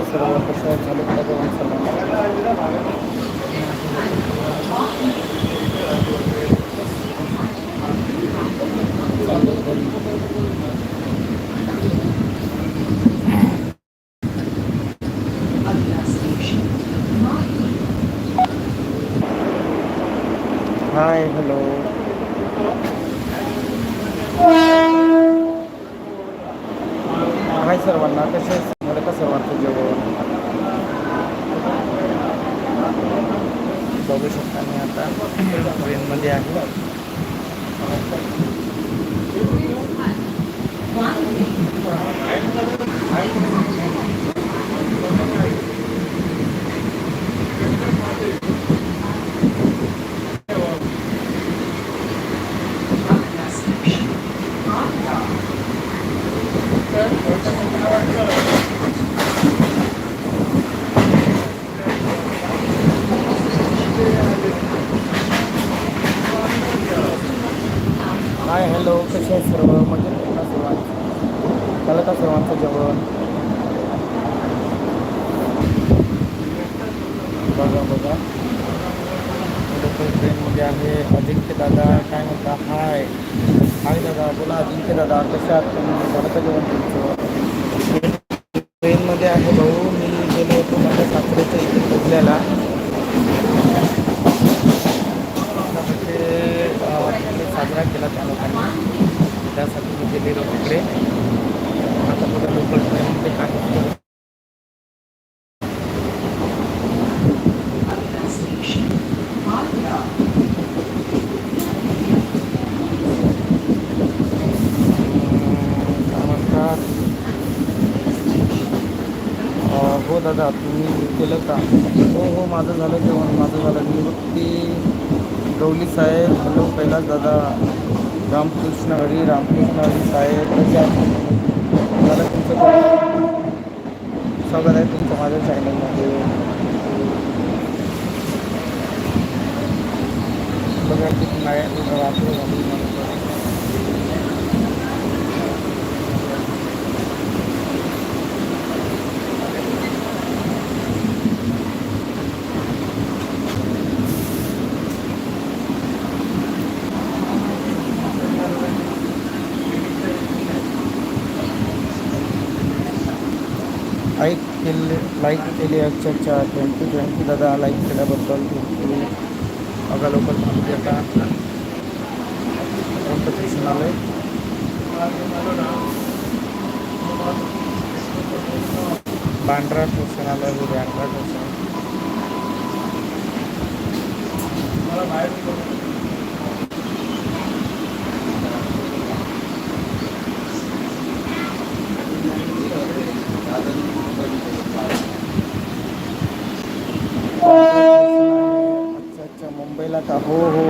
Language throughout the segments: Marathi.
हाय सर्व कसं आहे झालं का हो दादा तुम्ही केलं का? हो हो माझं झालं जेवण माझं झालं. निवृत्ती गवली साहेब. हॅलो कैलास दादा. रामकृष्ण हरी रामकृष्ण हरी साहेब. झालं तुमचं स्वागत आहे तुमचं माझ्या चॅनलमध्ये बघा किती नाही लाईक केले लाईक केली अच्छा अच्छा थँक्यू थँक्यू दादा लाईक केल्याबद्दल थँक्यू बघा लोक थांबते आता. कोणतं स्टेशन आलं आहे बांड्रा ट्युशन आलं आहे बांद्रा स्टेशन अच्छा अच्छा मुंबईला का हो हो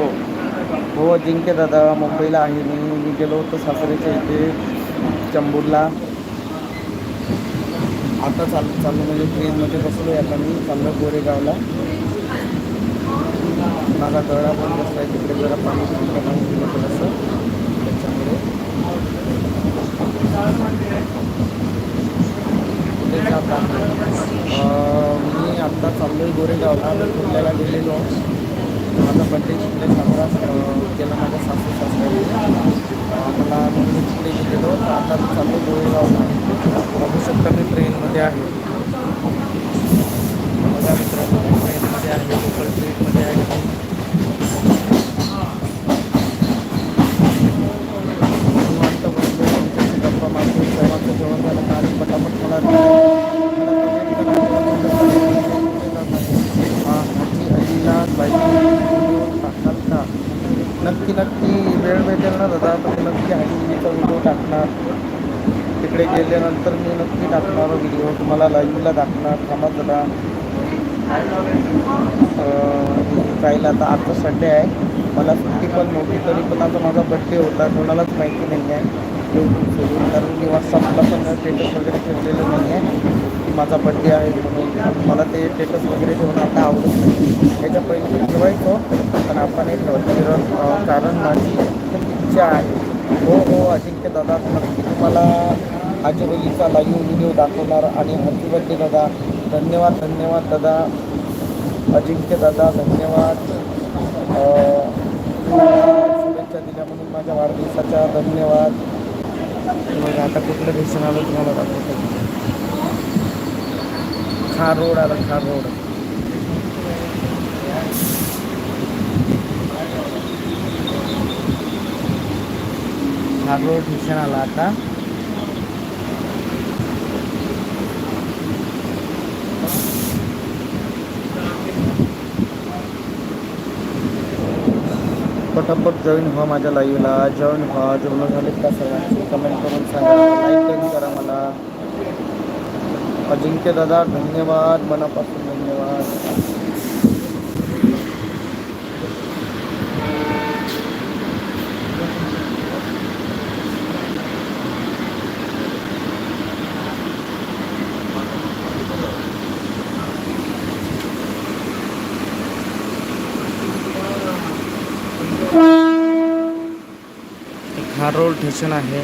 ठीक आहे दादा मुंबईला आहे. मी मी गेलो होतो सासऱ्याच्या इथे चंबूरला. आता चालू चालू म्हणजे ट्रेनमध्ये बसलो आता मी चाललो गोरेगावला. माझा गळा पण बसला आहे तिकडे जरा पाणी पिलं थोडंसं. त्याच्यामुळे. आता मी आत्ता चाललो आहे गोरेगावला. मी कुर्ल्याला गेलेलो. माझा बड्डे तिकडे साजरा अं, केला माझ्या सासू सासऱ्याने मला मी तिकडे गेलेलो तर आता मी चाललो गोरेगावला बघू शकता मी ट्रेनमध्ये आहे बघा मित्रांनो मी ट्रेनमध्ये आहे लोकल ट्रेनमध्ये आहे निवांत बसलो तुमच्याशी गप्पा मारतो सर्वांचं जेवण झालं का आणि पटापट मला मला comment करा. हां हाजी अलीला बाई व्हिडिओ टाकाल का नक्की नक्की वेळ भेटेल ना दादा तर नक्की हायस्पीडचा व्हिडिओ टाकणार. तिकडे गेल्यानंतर मी नक्की टाकणार व्हिडिओ तुम्हाला लाईव्हला टाकणार थांबा जरा. अं, आता आता आजचा संडे आहे. मला सुट्टी पण नव्हती तरी पण आता माझा बड्डे होता. कोणालाच माहिती नाही आहे यूट्यूब सोडून. कारण मी व्हॉट्सअपला पण स्टेटस वगैरे ठेवलेलं नाही आहे की माझा बड्डे आहे म्हणून. मला ते स्टेटस वगैरे ठेवणं आता आवडत नाही. याच्या पहिले ठेवायचो. पण आपण हे ठेवत कारण कारण माझी खूप इच्छा आहे. हो हो अजिंक्य दादा नक्की तुम्हाला आजीबजीचा लाईव्ह व्हिडिओ दाखवणार आणि हॅपी दादा धन्यवाद धन्यवाद दादा अजिंक्य दादा धन्यवाद. शुभेच्छा दिल्या म्हणून माझ्या वाढदिवसाच्या धन्यवाद. मग आता कुठलं देशन आलं तुम्हाला दाखवतो. खार रोड आला खार रोड भागवत मिशन आला आता. पटापट जॉईन व्हा माझ्या लाईव्हला जॉईन व्हा. जेवण झाले का सर्वांची कमेंट करून सांगा. लाईक करा मला. अजिंक्य दादा धन्यवाद. मनापासून धन्यवाद हा रोड स्टेशन आहे.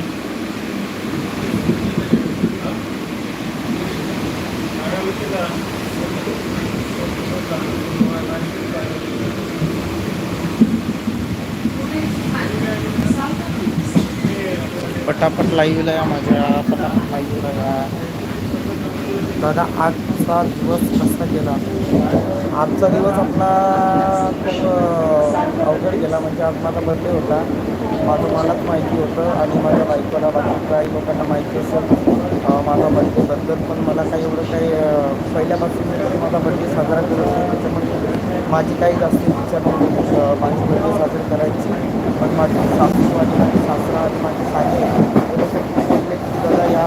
पटापट लाईव्हला या माझ्या पटापट लाईव्हला या. दादा आजचा दिवस कसा गेला? आजचा दिवस आपला खूप अवघड गेला म्हणजे आज माझा बर्थडे होता. माझं मलाच माहिती होतं आणि माझ्या बायकोला बाकी काही लोकांना माहिती असं माझा माझा बर्थडेबद्दल पण मला काही एवढं काही पहिल्यापासून माझा बर्थडे साजरा करत नाही त्याच्यामुळे माझी काही जास्त इच्छा नव्हती. माझी बर्थडे साजरी करायची. पण माझी सासू आणि माझी सासरा आणि माझी साने म्हटले की दादा या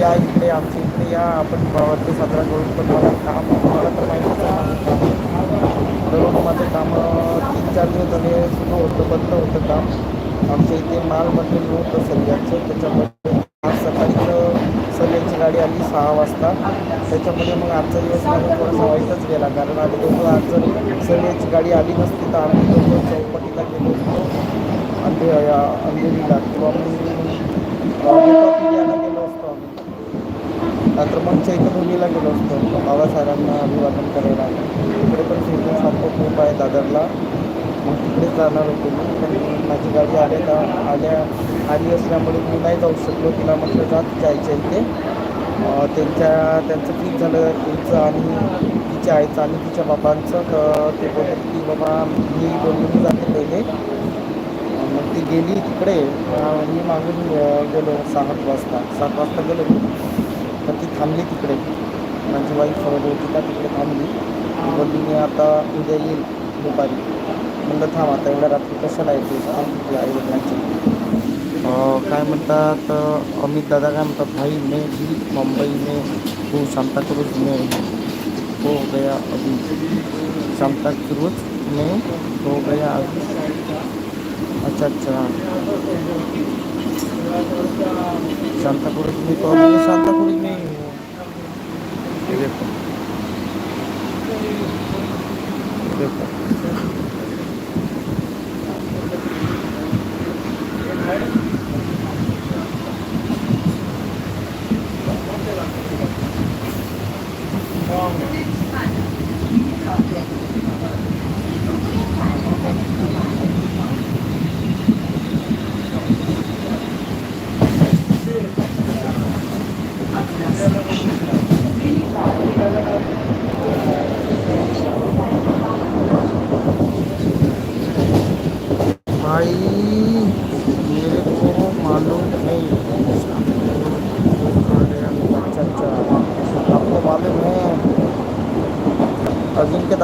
या इकडे आमच्या इकडे या आपण बर्थडे साजरा करू पण मला काम मला तर माहिती आहे दररोज माझं काम तीन चार दिवस झाले सुरू होतं बंद होतं काम आमच्या इथे माल मटेरियल नव्हतं सध्याचं त्याच्यामध्ये आज सकाळीच सल्ल्याची गाडी आली सहा वाजता. त्याच्यामध्ये मग आजचा दिवस माझा थोडासा वाईटच गेला कारण आम्ही दोघं आज जर गाडी आली नसती तर आम्ही दोघं चौपाटीला गेलो होतो. अंधे अंधेरीला किंवा मग गेलो असतो आम्ही. नंतर मग चैतन्यभूमीला गेलो असतो. बाबासाहेबांना अभिवादन करायला. इकडे पण फिरण्यासारखं खूप आहे दादरला. मग तिकडे जाणार होतो. मी तरी माझी गाडी आल्या आल्या आली असल्यामुळे मी नाही जाऊ शकलो. तिला म्हटलं जात जायच्या इथे. त्यांच्या त्यांचं ठीक झालं. तिचं आणि तिच्या आईचं आणि तिच्या बाबांचं. तर ते बोलले की बाबा मी बोलून मी जाते पहिले. मग ती गेली तिकडे. मी मागून गेलो सात वाजता. सात वाजता गेलो मी. तर ती थांबली तिकडे. माझी वाईफ होती का तिकडे थांबली. बोलली मी आता उद्या येईल दुपारी. म्हणलं थांब आता, एवढ्या काय म्हणतात अमित दादा काय म्हणतात, भाई, मैं भी मुंबई में हूँ, शांता क्रूज में हो गया अभी। शांता क्रूज में हो गया अभी। अच्छा अच्छा। शांतापुर में तो अभी शांतापुर में ही। हूँ देखो। देखो।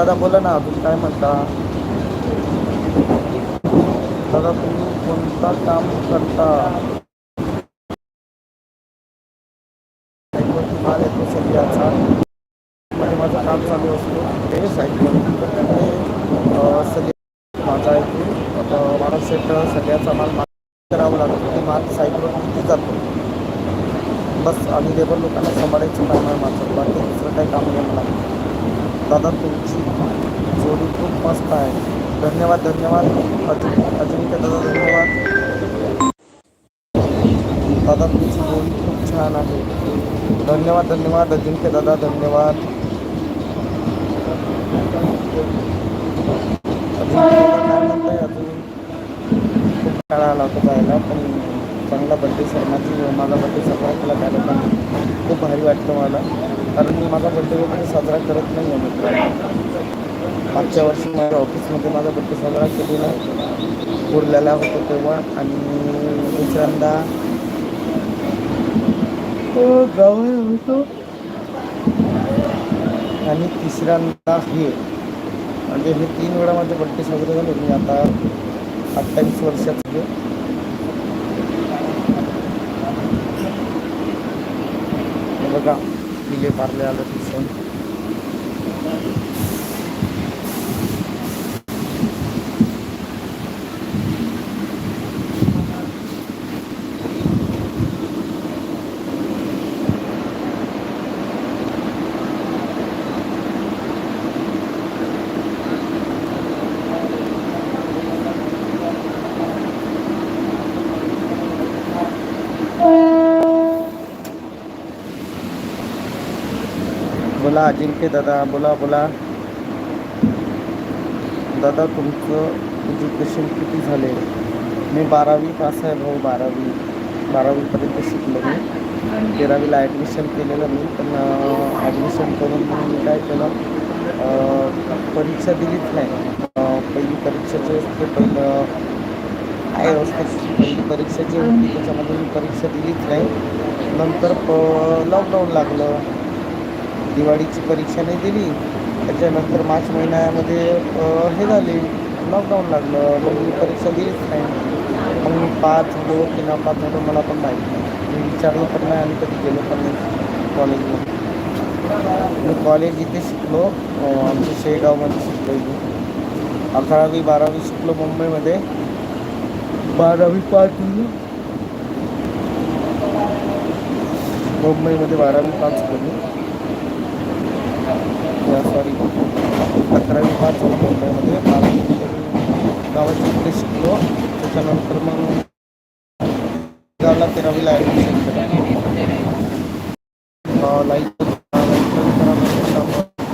दादा बोला ना अजून काय म्हणता? दादा तुम्ही कोणता काम करता? माल येतो सध्याचा मध्ये माझं काम चालू असतो ते साईटवर तर सगळे माझा ऐकून आता मला सेट सगळ्याचा माल मा करावं लागतं ते माल साईटवर किती जातो बस आणि लेबर लोकांना सांभाळायचं काम आहे माझं. बाकी दुसरं काही काम नाही मला. दादा तुमची जोडी खूप मस्त आहे. धन्यवाद धन्यवाद. अजून अजून दादा धन्यवाद. दादा तुमची जोडी खूप छान आहे. धन्यवाद धन्यवाद. अजिंक्य दादा धन्यवाद. काय खूप काळा आला होता जायला पण चांगला बड्डे सर माझी माझा बड्डे सर्वांना केला खूप भारी वाटतं मला. कारण मी माझा बड्डे वगैरे साजरा करत नाही आहे मित्रांनो मागच्या वर्षी माझ्या ऑफिसमध्ये माझा बड्डे साजरा केलेला. उरलेला होतो तेव्हा आणि दुसऱ्यांदा गावाला होतो. आणि तिसऱ्यांदा हे. म्हणजे हे तीन वेळा माझे बड्डे साजरे झाले. मी आता अठ्ठावीस वर्षाचे आहे. बघा. y llevarle a la prisión. बोला अजिंक्य दादा बोला बोला. दादा तुमचं एज्युकेशन किती झाले? मी बारावी पास आहे भाऊ बारावी. बारावीपर्यंत शिकलो मी. तेरावीला ॲडमिशन केलेलं मी पण ॲडमिशन करून मी काय केलं परीक्षा दिलीच नाही. पहिली परीक्षा जी असते पहिलं काय असते पहिली परीक्षा जी होती त्याच्यामध्ये मी परीक्षा दिलीच नाही. नंतर प लॉकडाऊन लागलं. दिवाळीची परीक्षा नाही दिली. त्याच्यानंतर मार्च महिन्यामध्ये हे झाले. लॉकडाऊन लागलं. मग मी परीक्षा दिलीच नाही. मग मी पाच झालो की ना पाच झालो मला पण माहीत नाही. मी विचारलं पण नाही आणि कधी गेलो पण नाही कॉलेजमध्ये मी कॉलेज इथे शिकलो. आमच्या शेगावमध्ये शिकलो मी. अकरावी बारावी शिकलो मुंबईमध्ये. बारावी पास झालो? मुंबईमध्ये बारावी पाच झालं मुंबईमध्ये बारावी गावाच्या इकडे शिकलो त्याच्यानंतर मग गावला तेरावीला ॲडमिशन केलं लाईक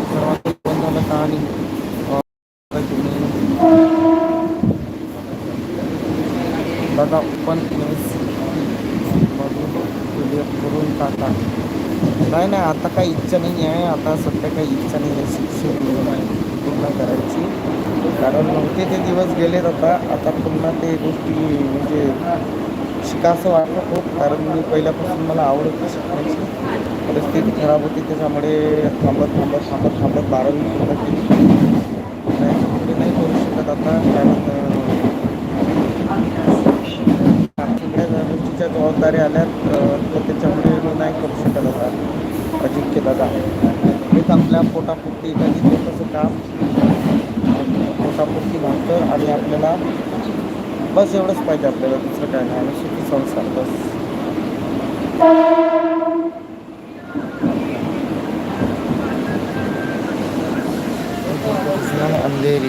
सर्वात पण झालं कहाणी अं, तुम्ही दादा पण मधून क्लिअर करून टाका नाही नाही आता काही इच्छा नाही आहे. आता सध्या काही इच्छा नाही आहे. शिक्षण पूर्ण करायची. कारण नव्हते ते दिवस गेलेत आता. आता पुन्हा ते गोष्टी म्हणजे शिकासं वाटलं खूप. कारण मी पहिल्यापासून मला आवड होती शिकण्याची. परिस्थिती खराब होती. त्याच्यामुळे थांबत थांबत थांबत थांबत बारावी पूर्ण केली. नाही पुढे नाही करू शकत आता. कारण सगळ्या गोष्टीच्या जबाबदाऱ्या आल्यात तर त्याच्यामुळे नाही करू शकत आता. अजिंक्य दादा हेच आपल्या पोटापुरती एखादी छोटंसं काम पोटापुरती भागतं आणि आपल्याला बस एवढंच पाहिजे आपल्याला दुसरं काय नाही. आणि शेती संसार बस. अंधेरी.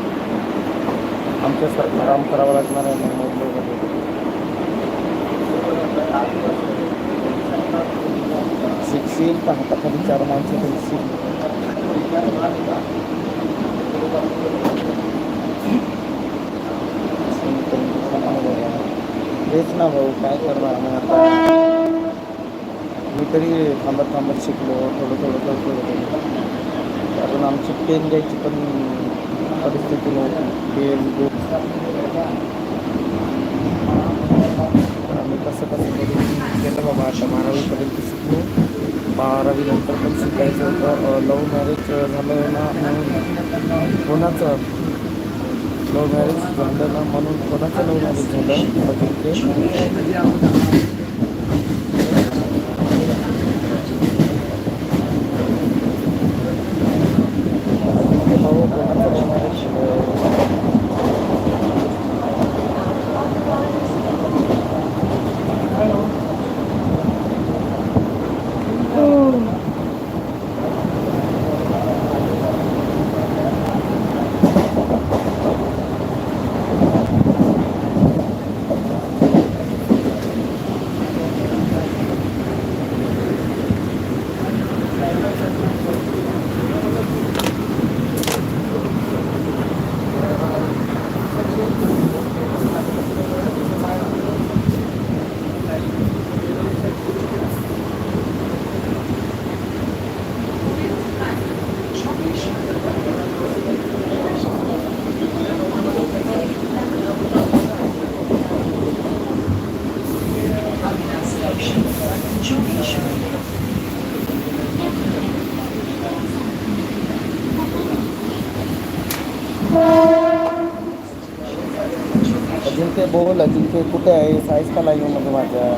आमच्यासारखं काम करावं लागणार आहे मग मुंबईमध्ये शिकशील तर हाताखाली चार माणसं शिकशील तेच ना भाऊ काय करणार मग आता? मी तरी थांबत थांबत शिकलो थोडं थोडं करतो होतो कारण आमची पेन घ्यायची पण परिस्थिती नव्हती पेन तर आम्ही कसं कसं करून केलं बाबा आता बारावीपर्यंत शिकलो बारावी नंतर पण शिकायचं होतं लव्ह मॅरेज झालं ना म्हणून कोणाचं लव्ह मॅरेज झालं ना म्हणून कोणाचं लव्ह मॅरेज झालं अजिंक्य कुठला जिंके कुठे आहे साईज का लाईव्हमध्ये माझ्या.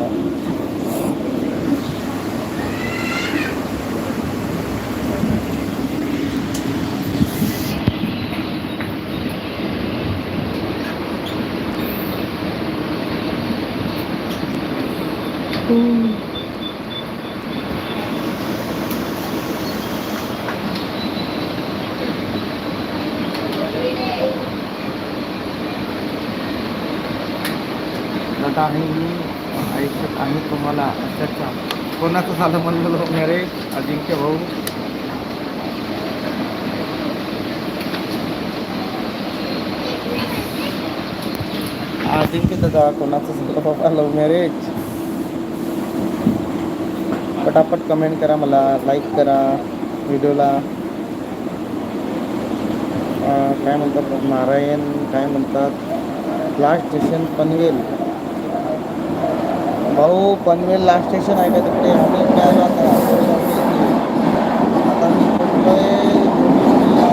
Mm आहे मी ऐकत आहे तुम्हाला अच्छा अच्छा कोणाचं झालं म्हणलं लव्ह मॅरेज अजिंक्य भाऊ अजिंक्य दादा कोणाचं झालं बाबा लव्ह मॅरेज पटापट कमेंट करा मला लाईक करा व्हिडिओला काय म्हणतात नारायण काय म्हणतात लास्ट स्टेशन पनवेल. भाऊ पनवेल लास्ट स्टेशन आहे का तिकडे? आम्ही इकडे आलो आता आता मी पोचलोय जोगेश्वरीला.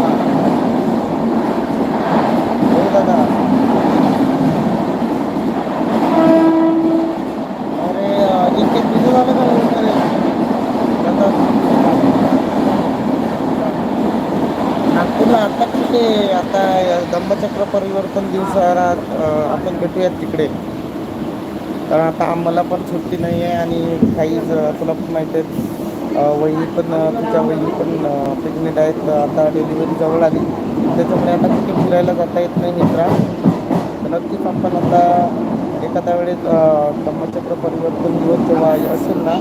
हो दादा अरे अजिंक्य तुझं झालं का हो? अरे दादा नागपूरला आता कुठे आता धम्मचक्र परिवर्तन दिवसात अं, आपण भेटूयात तिकडे कारण आता आम्हाला पण सुट्टी नाही आहे आणि काही ज- तुला पण माहीत आहेत वही पण तिच्या तुझ्या पण प्रेग्नेंट आहेत. आता डिलिव्हरी जवळ आली. त्याच्यामुळे आता कुठे फिरायला जाता येत नाही मित्रा. नक्कीच आपण आता एखाद्या वेळेस धम्मचक्र परिवर्तन दिवस जेव्हा असेल ना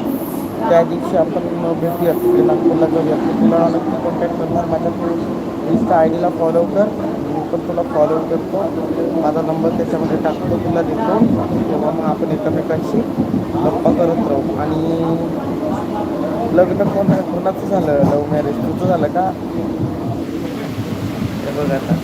त्या दिवशी आपण भेटूया तिकडे नागपूरला जाऊया तुला नक्की कॉन्टॅक्ट करणार. माझ्या तू इन्स्टा आय डीला फॉलो कर. आपण पण तुला फॉलो करतो माझा नंबर त्याच्यामध्ये टाकतो तुला देतो. तेव्हा मग आपण एकमेकांशी गप्पा करत राहू. आणि लग्न कोण कोणाचं झालं? लव्ह मॅरेज तुझं झालं का? हे आता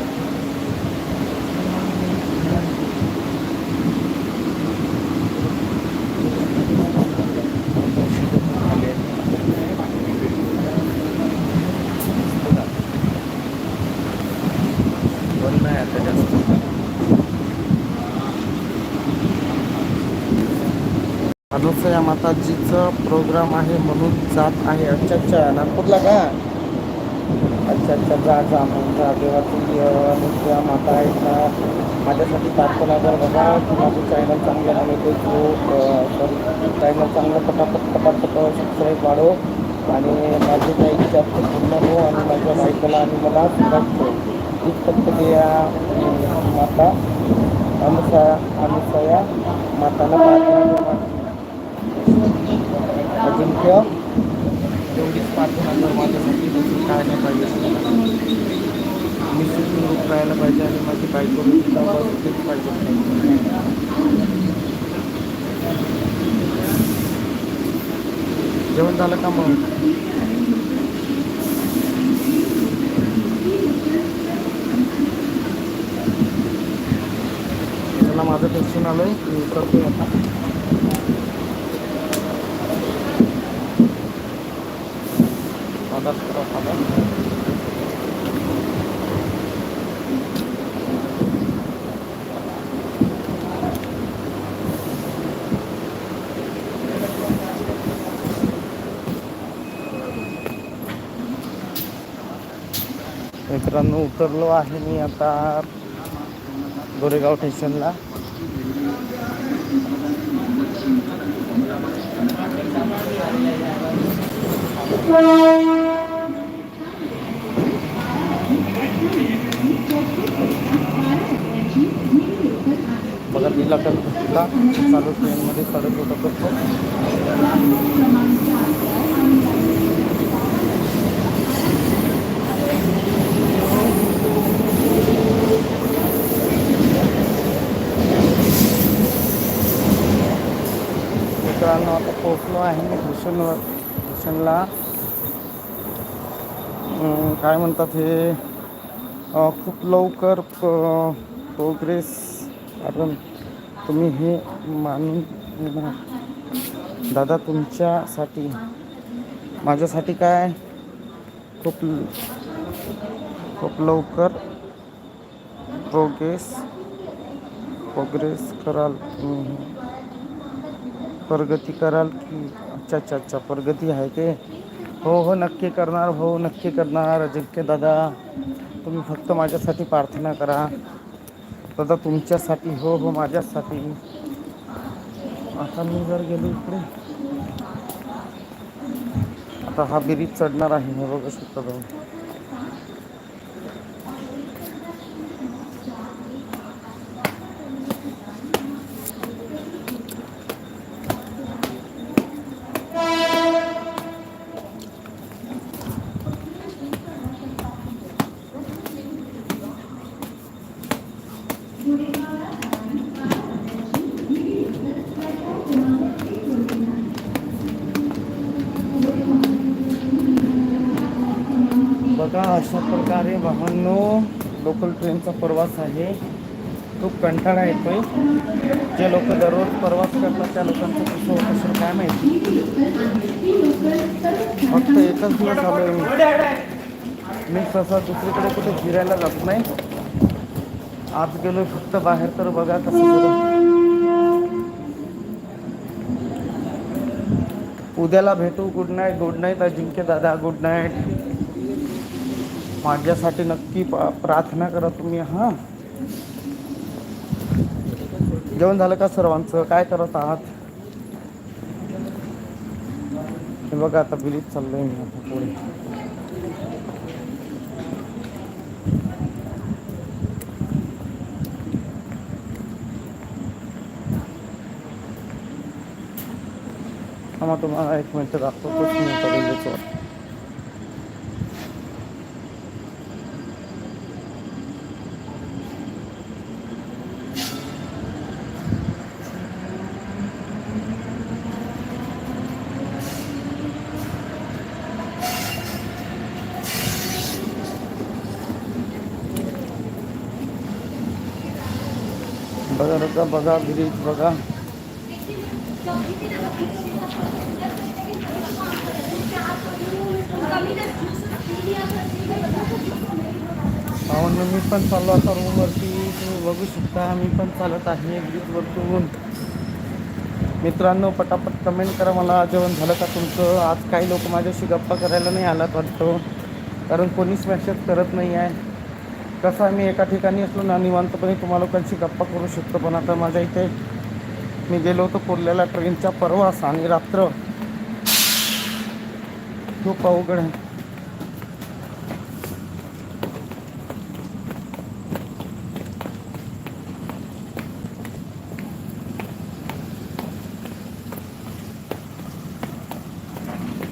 पण नाही आता जास्त माझ्या माताजीचं प्रोग्राम आहे म्हणून जात आहे. अच्छा अच्छा नागपूरला का? अच्छा अच्छा जा जा मग जा. तेव्हा ती अनुसया माता आहेत ना. माझ्यासाठी तारखेला जर बघा की माझं चॅनल चांगलं नाही ते सॉरी चॅनल चांगलं पटापट पटापट सबस्क्राईब वाढव. आणि माझी काही इच्छा पूर्ण हो. आणि माझ्या बायकोला आणि मला सुखात हीच फक्त ते या माता अनुसया अनुसया माताला प्रार्थना अजिंक्य. एवढीच प्रार्थना कर माझ्यासाठी. दुसरी काय नाही. पाहिजे मी सुखरूप राहायला पाहिजे आणि माझी बायको सुद्धा पाहिजे जेवण झालं का मग? माझं टेन्शन आलंय. मी करतोय आता. आधार मित्रांनो उतरलो आहे मी आता गोरेगाव स्टेशनला. बघा दिला तुला चालू ट्रेनमध्ये चढत होता करतो मित्रांनो आता पोचलो आहे मी भूषणवर. भूषणला काय म्हणतात हे खूप लवकर प्रोग्रेस आपण तुम्ही हे मानून दादा तुमच्यासाठी माझ्यासाठी काय? खूप खूप लवकर प्रोग्रेस प्रोग्रेस कराल तुम्ही प्रगती कराल की अच्छा अच्छा अच्छा प्रगती आहे ते. हो हो नक्की करणार हो नक्की करणार अजिंक्य दादा. तुम्ही फक्त माझ्यासाठी प्रार्थना करा. दादा तुमच्यासाठी हो हो माझ्यासाठी. आता मी जर गेलो इकडे आता हा बिरीज चढणार आहे हे बघू शकता तुम्ही बघा अशा प्रकारे लोकल ट्रेनचा प्रवास आहे. खूप कंटाळा येतोय. जे लोक दररोज प्रवास करतात त्या लोकांचं कसं होत असेल काय माहिती? फक्त एकच दिवस आलो मी. मी सहसा दुसरीकडे कुठे फिरायला जात नाही. आज गेलो फक्त बाहेर तर बघा कसं उद्याला भेटू. Good night good night Ajinkya दादा गुड नाईट माझ्यासाठी नक्की प्रार्थना करा तुम्ही हां. जेवण झालं का सर्वांचं? काय करत आहात? हे बघा आता बिलीत चाललोय मी आता पुढे. मग तुम्हाला एक मिनिट मिनटं बघा बघा बघा. ब्रिज बघा पाहून मी पण चाललो आता रूमवरती तुम्ही बघू शकता मी पण चालत आहे ब्रिजवरतून मित्रांनो पटापट कमेंट करा मला जेवण झालं का तुमचं? आज काही लोक माझ्याशी गप्पा करायला नाही आलात वाटतं. कारण कोणीच मेसेज करत नाही आहे. कसं आहे मी एका ठिकाणी असलो ना निवांतपणे तुम्हाला लोकांशी गप्पा करू शकतो. पण आता माझ्या इथे मी गेलो होतो कोल्ह्याला ट्रेनचा प्रवास आणि रात्र खूप अवघड आहे.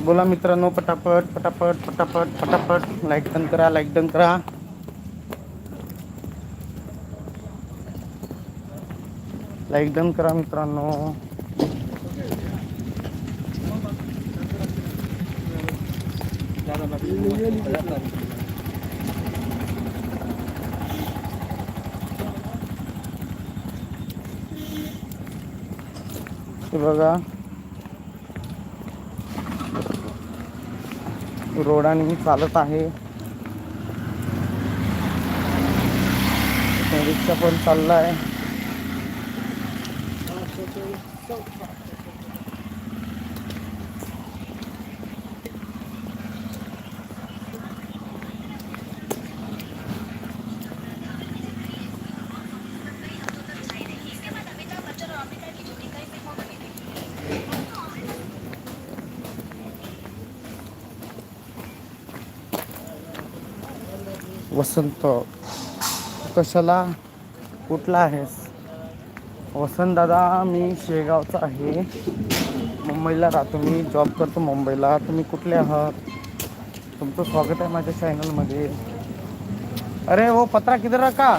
बोला मित्रांनो पटापट पटापट पटापट पटापट. लाईक डन करा लाईक डन करा. लाईक डन करा मित्रांनो. बघा. रोडाने मी चालत आहे. रिक्षा पण चालला आहे वसंत कशाला? कुठला आहेस? वसंत दादा मी शेगावचा आहे. मुंबईला राहतो मी जॉब करतो मुंबईला. तुम्ही कुठले आहात? तुमचं स्वागत आहे माझ्या चॅनलमध्ये अरे वो पत्रा किधर रखा?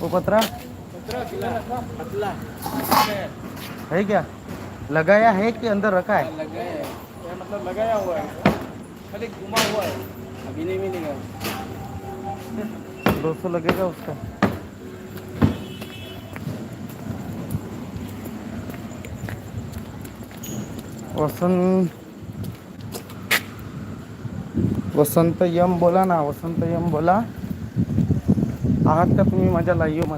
वो पत्रा. है क्या? लगाया है कि अंदर रखा है? लगाया है. मतलब लगाया हुआ है? खाली घुमा हुआ है. अभी नहीं मिलेगा दो सौ लगेगा उसका वसंत वसंत यम बोला ना वसंत यम बोला. आहात का तुम्ही माझ्या लाईव्ह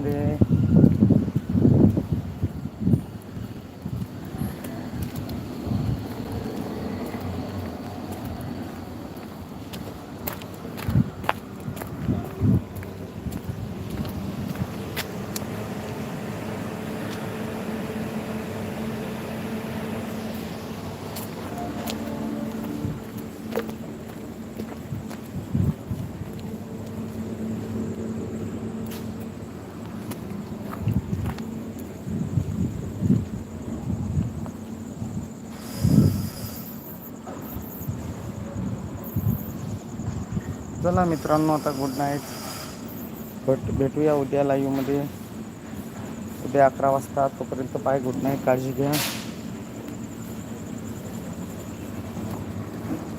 चला मित्रांनो आता गुड नाईट भेट भेटूया उद्या लाईव्हमध्ये उद्या अकरा वाजता तोपर्यंत पाय गुड नाईट काळजी घ्या.